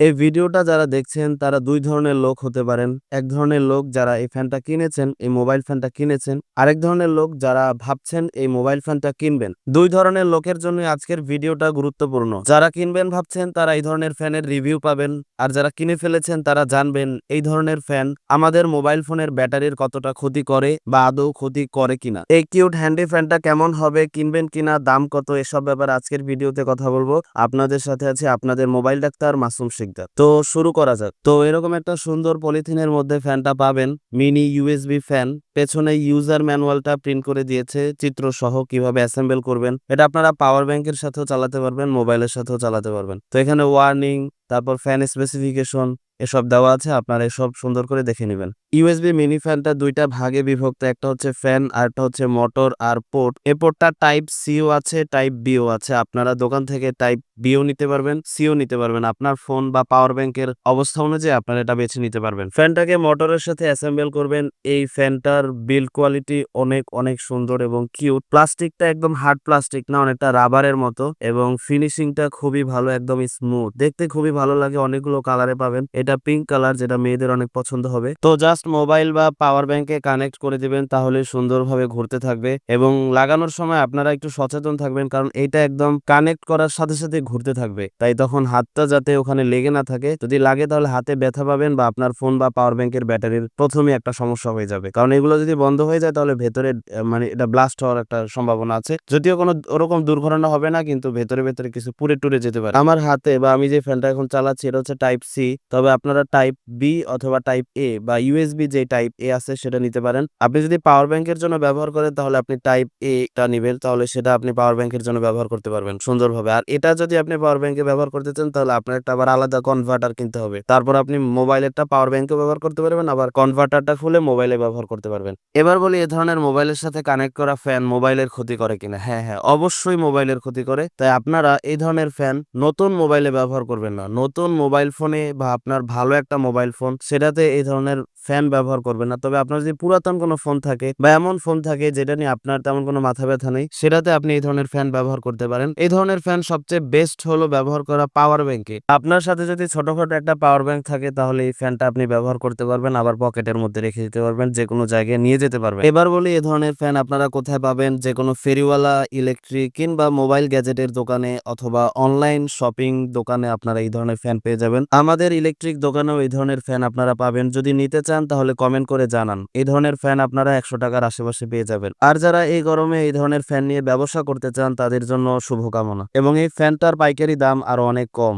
এই ভিডিওটা যারা দেখছেন, তারা দুই ধরনের লোক হতে পারেন। এক ধরনের লোক যারা এই ফ্যানটা কিনেছেন, এই মোবাইল ফ্যানটা কিনেছেন, আরেক ধরনের লোক যারা ভাবছেন এই মোবাইল ফ্যানটা কিনবেন। দুই ধরনের লোকের জন্য আজকের ভিডিওটা গুরুত্বপূর্ণ। যারা কিনবেন ভাবছেন, তারা এই ধরনের ফ্যানের রিভিউ পাবেন। আর যারা কিনে ফেলেছেন, তারা জানবেন এই ধরনের ফ্যান আমাদের মোবাইল ফোনের ব্যাটারির কতটা ক্ষতি করে বা আদৌ ক্ষতি করে কিনা। এই কিউট, হ্যান্ডি ফ্যানটা কেমন হবে, কিনবেন কিনা, দাম কত, এসব ব্যাপারে আজকের ভিডিওতে কথা বলব। আপনাদের সাথে আছে আপনাদের মোবাইল ডাক্তার মাসুম শিকদার তো শুরু করা যাক। তো এরকম একটা সুন্দর পলিথিনের মধ্যে ফ্যানটা পাবেন। Mini USB fan. পেছনে ইউজার ম্যানুয়ালটা প্রিন্ট করে দিয়েছে। চিত্র সহ কীভাবে অ্যাসেম্বল করবেন। এটা আপনারা পাওয়ার ব্যাংকের সাথেও চালাতে পারবেন, মোবাইলের সাথেও চালাতে পারবেন। তো এখানে ওয়ার্নিং, তারপর ফ্যান স্পেসিফিকেশন, এসব দেওয়া আছে। আপনারা এসব সুন্দর করে দেখে নেবেন। ইউএসবি মিনি ফ্যানটা দুইটা ভাগে বিভক্ত, একটা হচ্ছে ফ্যান আর একটা হচ্ছে মোটর আর পোর্ট। এ পোর্টটা টাইপ সিও আছে, টাইপ বিও আছে। আপনারা দোকান থেকে টাইপ বিও নিতে পারবেন, সিও নিতে পারবেন। আপনার ফোন বা পাওয়ার ব্যাংকের অবস্থা অনুযায়ী আপনারা এটা বেছে নিতে পারবেন। ফ্যানটাকে মোটরের সাথে অ্যাসেম্বল করবেন। এই ফ্যানটার বিল্ড কোয়ালিটি অনেক অনেক সুন্দর এবং কিউট। প্লাস্টিকটা একদম হার্ড প্লাস্টিক না, অনেকটা রাবারের মতো এবং ফিনিশিংটা খুবই ভালো, একদম স্মুথ। দেখতে খুবই ভালো লাগে, অনেকগুলো কালারে পাবেন। এটা পিঙ্ক কালার, যেটা মেয়েদের অনেক পছন্দ হবে। তো জাস্ট মোবাইল বা পাওয়ার ব্যাংকে কানেক্ট করে দিবেন, তাহলে সুন্দরভাবে ঘুরতে থাকবে এবং লাগানোর সময় আপনারা একটু সচেতন থাকবেন, কারণ এটা একদম কানেক্ট করার সাথে সাথে ঘুরতে থাকবে। তাই তখন হাতটা যাতে ওখানে লেগে না থাকে, যদি লাগে তাহলে হাতে ব্যথা পাবেন বা আপনার ফোন বা পাওয়ার ব্যাংকের ব্যাটারির প্রথমে একটা সমস্যা হয়ে যাবে। কারণ এগুলো যদি বন্ধ হয়ে যায়, তাহলে ভেতরে মানে এটা ব্লাস্ট হওয়ার একটা সম্ভাবনা আছে। যদিও কোনো ওরকম দুর্ঘটনা হবে না, কিন্তু ভেতরে ভেতরে কিছু পুড়ে টুরে যেতে পারে। আমার হাতে বা আমি যে ফ্যানটা এখন চালাচ্ছি, এটা হচ্ছে টাইপ সি। তবে আপনারা টাইপ বি অথবা টাইপ এ বা ইউএসবি যে টাইপ এ আছে সেটা নিতে পারেন। আপনি যদি পাওয়ার ব্যাংকের জন্য ব্যবহার করেন, তাহলে আপনি টাইপ এ টা নিবেন, তাহলে সেটা আপনি পাওয়ার ব্যাংকের জন্য ব্যবহার করতে পারবেন সুন্দরভাবে। আর এটা যদি আপনি পাওয়ার ব্যাংকে ব্যবহার করতে চান, তাহলে আপনার একটা আবার আলাদা কনভার্টার কিনতে হবে। তারপর আপনি মোবাইলেরটা পাওয়ার ব্যাংকে ব্যবহার করতে পারবেন, আবার কনভার্টারটা খুলে মোবাইলে ব্যবহার করতে পারবেন। এবার বলি এ ধরনের মোবাইলের সাথে কানেক্ট করা ফ্যান মোবাইলের ক্ষতি করে কিনা। হ্যাঁ হ্যাঁ অবশ্যই মোবাইলের ক্ষতি করে। তাই আপনারা এই ধরনের ফ্যান নতুন মোবাইলে ব্যবহার করবেন না। নতুন মোবাইল ফোনে বা আপনার ভালো একটা মোবাইল ফোন সেটাতে এই ধরনের ফ্যান ব্যবহার করবেন না। তবে আপনার যদি পুরাতন কোনো ফোন থাকে বা এমন ফোন থাকে যেটা নিয়ে আপনার তেমন কোনো মাথা ব্যথা নেই, সেটাতে আপনি এই ধরনের ফ্যান ব্যবহার করতে পারেন। এই ধরনের ফ্যান সবচেয়ে বেস্ট হলো ব্যবহার করা পাওয়ার ব্যাংকে আপনার সাথে যদি ছোটখাটো একটা পাওয়ার ব্যাংক থাকে, তাহলে এই ফ্যানটা আপনি ব্যবহার করতে পারবেন, আবার পকেটের মধ্যে রেখে দিতে পারবেন যে কোনো জায়গায় নিয়ে যেতে পারবেন। এবার বলি এই ধরনের ফ্যান আপনারা কোথায় পাবেন? যে কোনো ফেরিওয়ালা ইলেকট্রিক কিংবা মোবাইল গ্যাজেটের দোকানে অথবা অনলাইন শপিং দোকানে আপনারা এই ধরনের ফ্যান পেয়ে যাবেন। আমাদের ইলেকট্রিক দোকানেও এই ধরনের ফ্যান আপনারা পাবেন। যদি নিতে চান তাহলে কমেন্ট করে জানান। এই ধরনের ফ্যান আপনারা একশো টাকার আশেপাশে পেয়ে যাবেন। আর যারা এই গরমে এই ধরনের ফ্যান নিয়ে ব্যবসা করতে চান তাদের জন্য শুভকামনা। এবং এই ফ্যানটার পাইকারি দাম আরও অনেক কম।